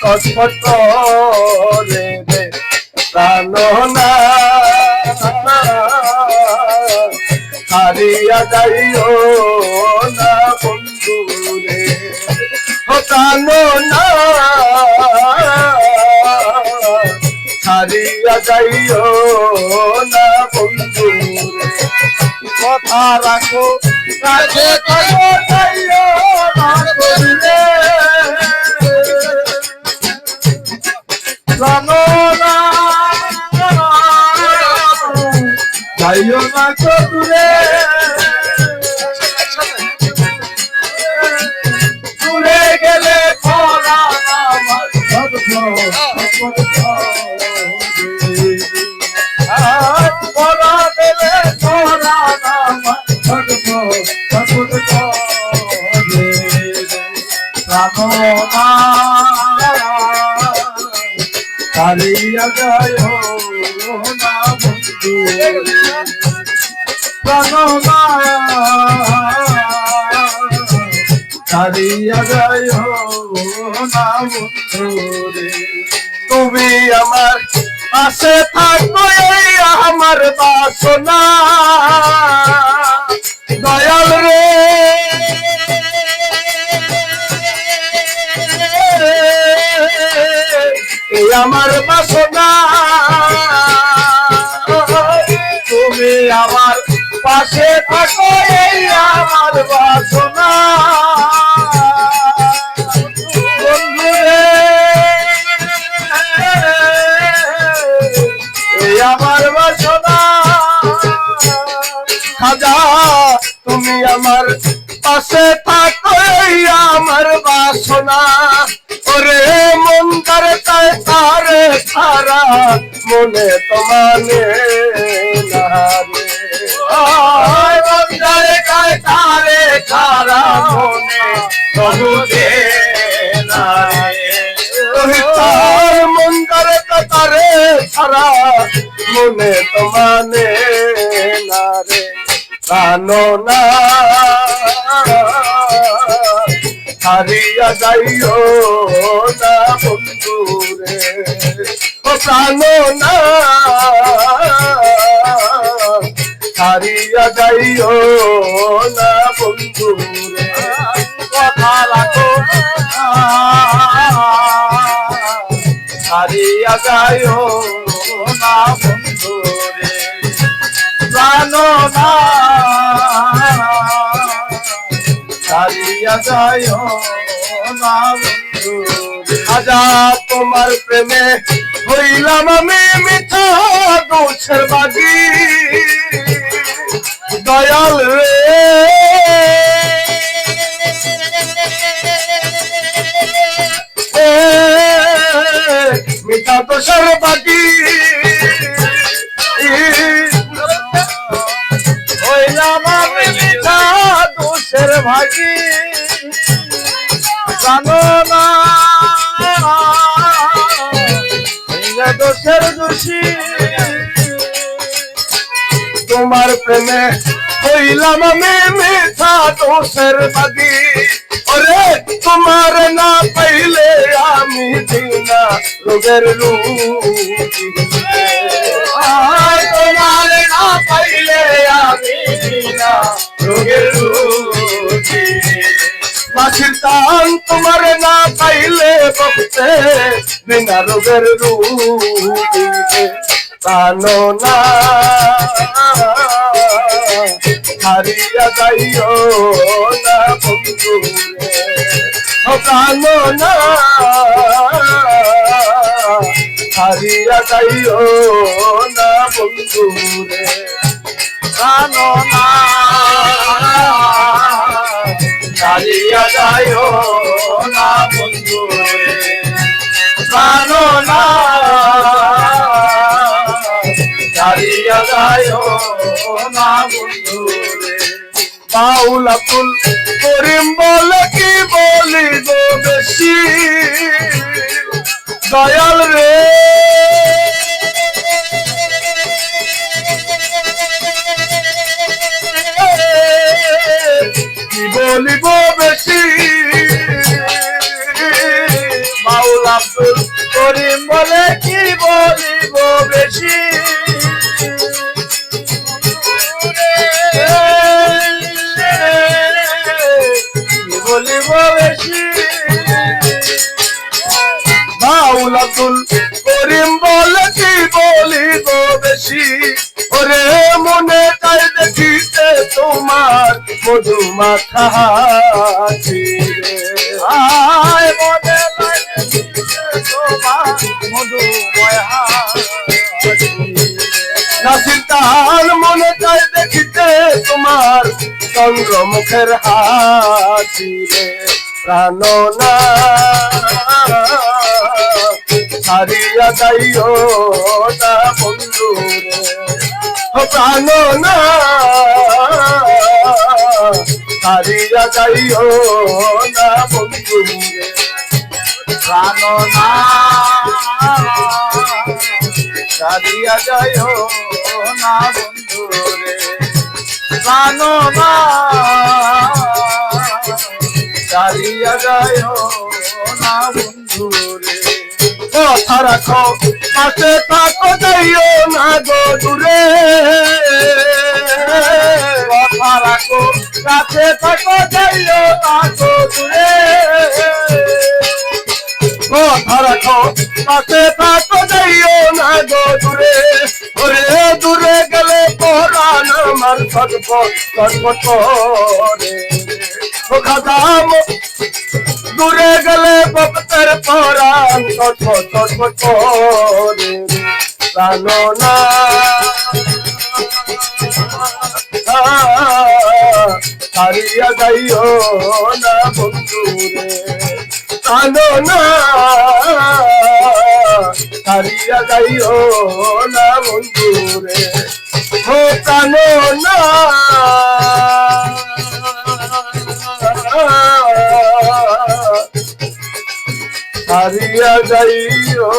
ছটফট করে রে না হারিয়া যাইও না বন্ধু রে প্রাণ না হারিয়া যাইও না বন্ধু কথা রাখো কাছে কথা যাইও না কালিয়া গায় না বন্ধু তুমি আমার পাশে থাকো, এই আমার বাসনা। দয়াল রে। এই আমার বাসনা। তুমি আমার পাশে থাকো, এই আমার বাসনা। তুমি আমার পাশে থাকো আমার বাসনা। ওরে মন তাই তারে সারা মনে তো মানে না রে আয় মন তারে সারা মনে তো বুঝে না রে তার মন তারে তারে সারা মনে তো মানে না রে জানো না। হারিয়া যাইও না বন্ধু রে ও জানো না। হারিয়া যাইও না বন্ধু রে কথা রাখো হারিয়া যাইও না বন্ধু রে জানো তোমার প্রেমে হইলাম আমি মিঠা দোষের বাগি। দয়াল রে। মিঠা দোষের বাগি। জানো না দোষের দোষী তোমার প্রেমে হইলাম আমি মিঠা দোষের ভাগি ওরে তোমার না পাইলে আমি দিনা রোগের রূপী তোমার না পাইলে আমি দিনা রোগের মাছির টান তোমার না পাইলে বলতে বিনা রোগের রূপী জানো না। হারিয়া যাইও না বন্ধু, জানো না। হারিয়া যাইও না বন্ধু রে, জানো না। হারিয়া যাইও না বন্ধু জানো না। হারিয়া যাইও না বন্ধু বাউল আব্দুল করিম বলে কি বলি গো বেশি? দয়াল রে। বেশি ওরে মনে চাই দেখিতে তোমার মধু মাখা আয় মনে চাই দেখিতে তোমার তাহার মনে চাই দেখিতে তোমার চন্দ্র মুখের হাসি রে। প্রাণ না। হারিয়া যাইও না বন্ধু প্রাণ না। হারিয়া যাইও না বন্ধু প্রাণ না। হারিয়া যাইও না বন্ধু রে। প্রাণ না। হারিয়া যাইও না কথা রাখো পাশে থাকো যাইও না গো দূরে। কথা রাখো কাছে থাকো যাইও না গো দূরে। কথা রাখো পাশে থাকো যাইও না গো দূরে। ওরে দূরে গেলে পরাণ আমার করে ও খাদাম, দূরে গেলে ভক্তের পরাণ ছটপট করে জানো না। হারিয়া যাইও না বন্ধুরে জানো না হারিয়া যাইও না বন্ধুরে ও জানো হারিয়া যাইও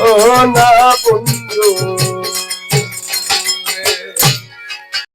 ও না বন্ধু।